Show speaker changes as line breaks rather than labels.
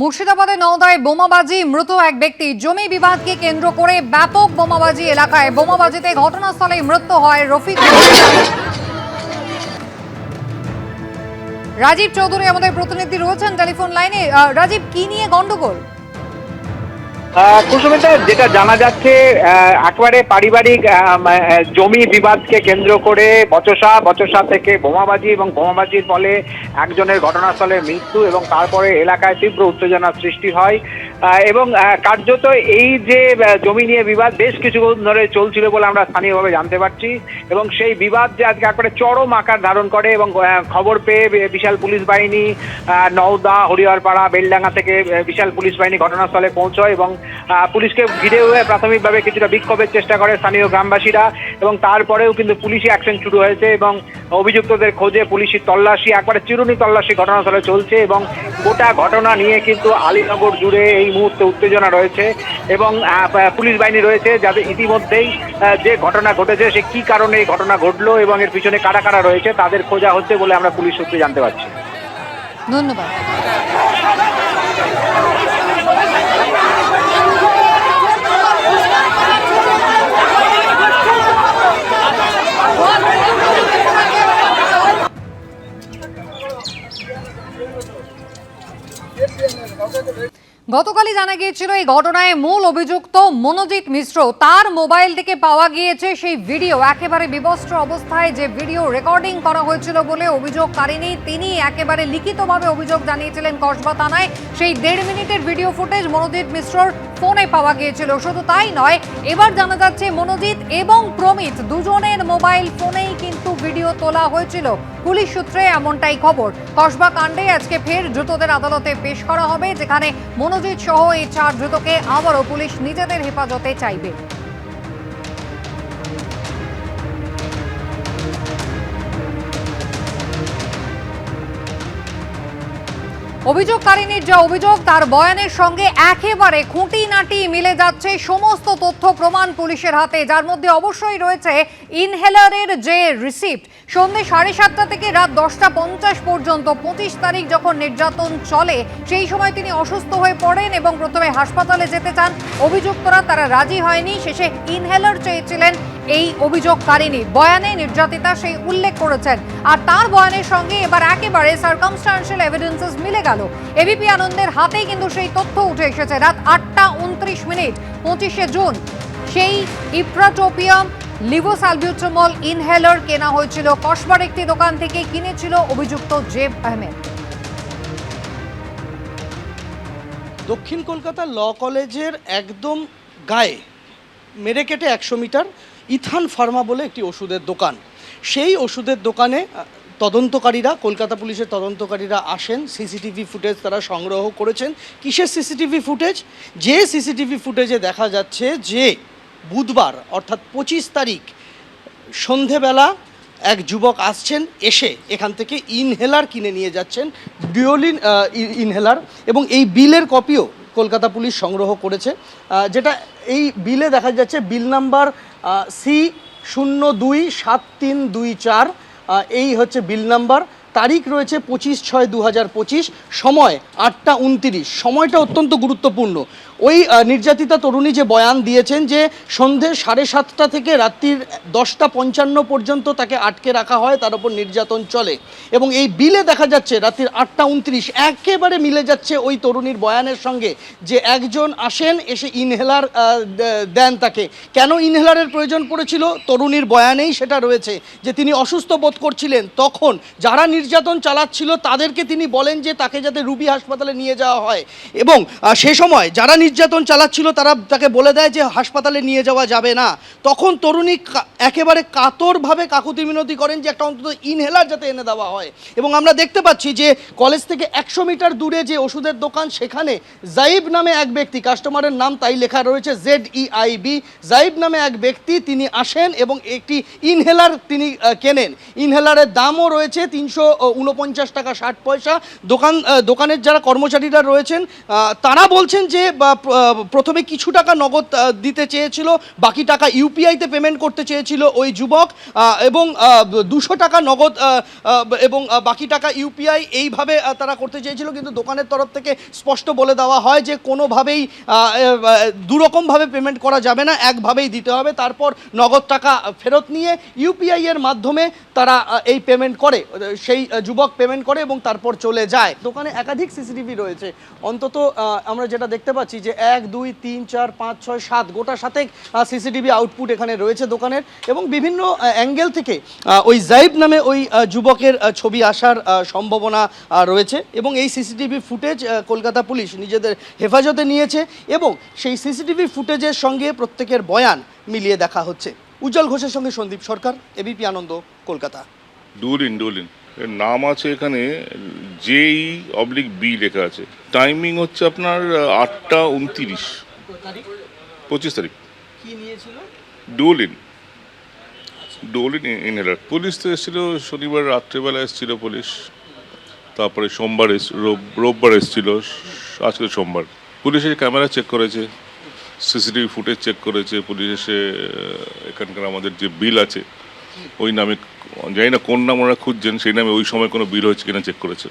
মুর্শিদাবাদে নওদায় বোমাবাজি, মৃত এক ব্যক্তি। জমি বিবাদকে কেন্দ্র করে ব্যাপক বোমাবাজি এলাকায়। বোমাবাজিতে ঘটনাস্থলে মৃত্যু হয় রফিক রাজীব চৌধুরী। আমাদের প্রতিনিধি রয়েছেন টেলিফোন লাইনে। রাজীব, কি নিয়ে গন্ডগোল?
কুসুমিতা, যেটা জানা যাচ্ছে একবারে পারিবারিক জমি বিবাদকে কেন্দ্র করে বচসা বচসা থেকে বোমাবাজি এবং বোমাবাজির ফলে একজনের ঘটনাস্থলে মৃত্যু এবং তারপরে এলাকায় তীব্র উত্তেজনার সৃষ্টি হয়। এবং কার্যত এই যে জমি নিয়ে বিবাদ বেশ কিছুক্ষণ ধরে চলছিল বলে আমরা স্থানীয়ভাবে জানতে পারছি এবং সেই বিবাদ যে আজকে একবারে চরম আকার ধারণ করে এবং খবর পেয়ে বিশাল পুলিশ বাহিনী নওদা, হরিহরপাড়া, বেলডাঙ্গা থেকে বিশাল পুলিশ বাহিনী ঘটনাস্থলে পৌঁছয় এবং পুলিশকে ঘিরে হয়ে প্রাথমিকভাবে কিছুটা বিক্ষোভের চেষ্টা করে স্থানীয় গ্রামবাসীরা এবং তারপরেও কিন্তু পুলিশি অ্যাকশন শুরু হয়েছে এবং অভিযুক্তদের খোঁজে পুলিশি তল্লাশি, একবারে চিরুনি তল্লাশি ঘটনাস্থলে চলছে এবং গোটা ঘটনা নিয়ে কিন্তু আলীনগর জুড়ে এই মুহূর্তে উত্তেজনা রয়েছে এবং পুলিশ বাহিনী রয়েছে যাদের ইতিমধ্যেই যে ঘটনা ঘটেছে, সে কি কারণে এই ঘটনা ঘটলো এবং এর পিছনে কারা কারা রয়েছে তাদের খোঁজা হচ্ছে বলে আমরা পুলিশ সূত্রে জানতে পারছি।
ধন্যবাদ। গতকালই জানা গিয়েছিল, এই ঘটনায় মূল অভিযুক্ত মনোজিৎ মিশ্র তার মোবাইল থেকে পাওয়া গিয়েছে সেই ভিডিও। একেবারে বিবস্ত্র অবস্থায় যে ভিডিও রেকর্ডিং করা হয়েছিল বলে অভিযোগ কারিনি তিনি একেবারে লিখিতভাবে অভিযোগ জানিয়েছিলেন কসবা থানায়। সেই দেড় মিনিটের ভিডিও ফুটেজ মনোজিৎ মিশ্রর ফোনে পাওয়া গিয়েছিল। শুধু তাই নয়, এবার জানা যাচ্ছে মনোজিৎ এবং প্রমিত দুজনের মোবাইল ফোনেই কিন্তু ভিডিও তোলা হয়েছিল। পুলিশ সূত্রে এমনটাই খবর। কসবা কাণ্ডে আজকে ফের দ্রুতদের আদালতে পেশ করা হবে, যেখানে মনোজিৎ সহ এই চার দ্রুতকে আবারও পুলিশ নিজেদের হেফাজতে চাইবে। অভিযোগকারিনীর যা অভিযোগ, তার বয়ানের সঙ্গে একেবারে খুঁটিনাটি মিলে যাচ্ছে সমস্ত তথ্য প্রমাণ পুলিশের হাতে, যার মধ্যে অবশ্যই রয়েছে ইনহেলারের যে রিসিপ্ট। সন্ধ্যে সাড়ে সাতটা থেকে রাত দশটা পঞ্চাশ পর্যন্ত, পঁচিশ তারিখ যখন নির্যাতন চলে, সেই সময় তিনি অসুস্থ হয়ে পড়েন এবং প্রথমে হাসপাতালে যেতে চান। অভিযুক্তরা তারা রাজি হয়নি, শেষে ইনহেলার চেয়েছিলেন এই অভিযোগকারিনী বয়ানে নির্যাতিতা সেই উল্লেখ করেছেন। আর তার বয়ানের সঙ্গে এবার একেবারে সার্কামস্টান্সিয়াল এভিডেন্সেস মিলে গেল। এবিপি আনন্দের হাতেই কিন্তু সেই তথ্য উঠে এসেছে। রাত আটটা উনত্রিশ মিনিট, পঁচিশে জুন। সেই ইপ্রাটোপিয়াম লিভোসালবিউটামল ইনহেলার কেনা হয়েছিল। কসবার একটি দোকান থেকে কিনেছিল অভিযুক্ত জেব আহমেদ।
দক্ষিণ কলকাতা ল কলেজের একদম গায়ে মেরে কেটে একশো মিটার ইথান ফার্মা বলে একটি ওষুধের দোকান। সেই ওষুধের দোকানে তদন্তকারীরা, কলকাতা পুলিশের তদন্তকারীরা আসেন, সিসিটিভি ফুটেজ তারা সংগ্রহ করেছেন। কিসের সিসিটিভি ফুটেজ? যে সিসিটিভি ফুটেজে দেখা যাচ্ছে যে বুধবার, অর্থাৎ পঁচিশ তারিখ, সন্ধেবেলা এক যুবক আসছেন, এসে এখান থেকে ইনহেলার কিনে নিয়ে যাচ্ছেন ডিওলিন ইনহেলার এবং এই বিলের কপিও কলকাতা পুলিশ সংগ্রহ করেছে। যেটা এই বিলে দেখা যাচ্ছে, বিল নাম্বার সি শূন্য দুই সাত তিন দুই চার এই হচ্ছে বিল নাম্বার। তারিখ রয়েছে পঁচিশ ছয় দু হাজার পঁচিশ, সময় আটটা উনতিরিশ। সময়টা অত্যন্ত গুরুত্বপূর্ণ। ওই নির্যাতিতা তরুণী যে বয়ান দিয়েছেন যে সন্ধে সাড়ে সাতটা থেকে রাত্রির দশটা পঞ্চান্ন পর্যন্ত তাকে আটকে রাখা হয়, তার উপর নির্যাতন চলে। এবং এই বিলে দেখা যাচ্ছে রাত্রির আটটা উনত্রিশ, একেবারে মিলে যাচ্ছে ওই তরুণীর বয়ানের সঙ্গে যে একজন আসেন, এসে ইনহেলার দেন তাকে। কেন ইনহেলারের প্রয়োজন পড়েছিল? তরুণীর বয়ানেই সেটা রয়েছে যে তিনি অসুস্থ বোধ করছিলেন। তখন যারা নির্যাতন চালাচ্ছিল, তাদেরকে তিনি বলেন যে তাকে যাতে রুবি হাসপাতালে নিয়ে যাওয়া হয়। এবং সে সময় যারা নির্যাতন চালাচ্ছিল, তারা তাকে বলে দেয় যে হাসপাতালে নিয়ে যাওয়া যাবে না। তখন তরুণী একেবারে কাতরভাবে কাকুতি মিনতি করেন যে একটা অন্তত ইনহেলার যাতে এনে দেওয়া হয়। এবং আমরা দেখতে পাচ্ছি যে কলেজ থেকে একশো মিটার দূরে যে ওষুধের দোকান, সেখানে জাইব নামে এক ব্যক্তি কাস্টমারের নাম তাই লেখা রয়েছে Z E I B Zaib নামে এক ব্যক্তি, তিনি আসেন এবং একটি ইনহেলার তিনি কেনেন। ইনহেলারের দামও রয়েছে তিনশো উনপঞ্চাশ টাকা ষাট পয়সা। দোকান দোকানের যারা কর্মচারীরা রয়েছেন তারা বলছেন যে প্রথমে কিছু টাকা নগদ দিতে চেয়েছিল, বাকি টাকা ইউপিআইতে পেমেন্ট করতে চেয়েছিল ওই যুবক এবং দুশো টাকা নগদ এবং বাকি টাকা ইউপিআই এইভাবে তারা করতে চেয়েছিল। কিন্তু দোকানের তরফ থেকে স্পষ্ট বলে দেওয়া হয় যে, কোনোভাবেই দুরকমভাবে পেমেন্ট করা যাবে না, একভাবেই দিতে হবে। তারপর নগদ টাকা ফেরত নিয়ে ইউপিআই এর মাধ্যমে তারা এই পেমেন্ট করে। সেই যুবক পেমেন্ট করে এবং তারপর চলে যায়। দোকানে একাধিক সিসিটিভি রয়েছে। অন্তত আমরা যেটা দেখতে পাচ্ছি যে এক, দুই, তিন, চার, পাঁচ, ছয়, সাত, গোটা সাথে সিসিটিভি আউটপুট এখানে রয়েছে দোকানের এবং বিভিন্ন অ্যাঙ্গেল থেকে ওই জাইব নামে ওই যুবকের ছবি আসার সম্ভাবনা রয়েছে এবং এই সিসিটিভি ফুটেজ কলকাতা পুলিশ নিজেদের হেফাজতে নিয়েছে এবং সেই সিসিটিভি ফুটেজের সঙ্গে প্রত্যেকের বয়ান মিলিয়ে দেখা হচ্ছে। উজ্জ্বল ঘোষের সঙ্গে সন্দীপ সরকার এবিপি আনন্দ, কলকাতা।
এর নাম আছে এখানে জেই অবলিক বি লেখা আছে। টাইমিং হচ্ছে আপনার আটটা উনতিরিশ। পঁচিশ তারিখ।
কি নিয়েছিল?
ডুলিন। ডুলিন ইনহেলার। পুলিশ তো এসেছিল শনিবার রাত্রেবেলা এসেছিল পুলিশ। তারপরে সোমবার রোববার এসেছিল আজকে সোমবার। পুলিশ এসে ক্যামেরা চেক করেছে সিসিটিভি ফুটেজ চেক করেছে। পুলিশ এসে এখানকার আমাদের যে বিল আছে ওই নামে জানি না কোন নাম ওরা খুঁজছেন, সেই নামে ওই সময় কোনো বিল হয়েছে কিনা চেক করেছে।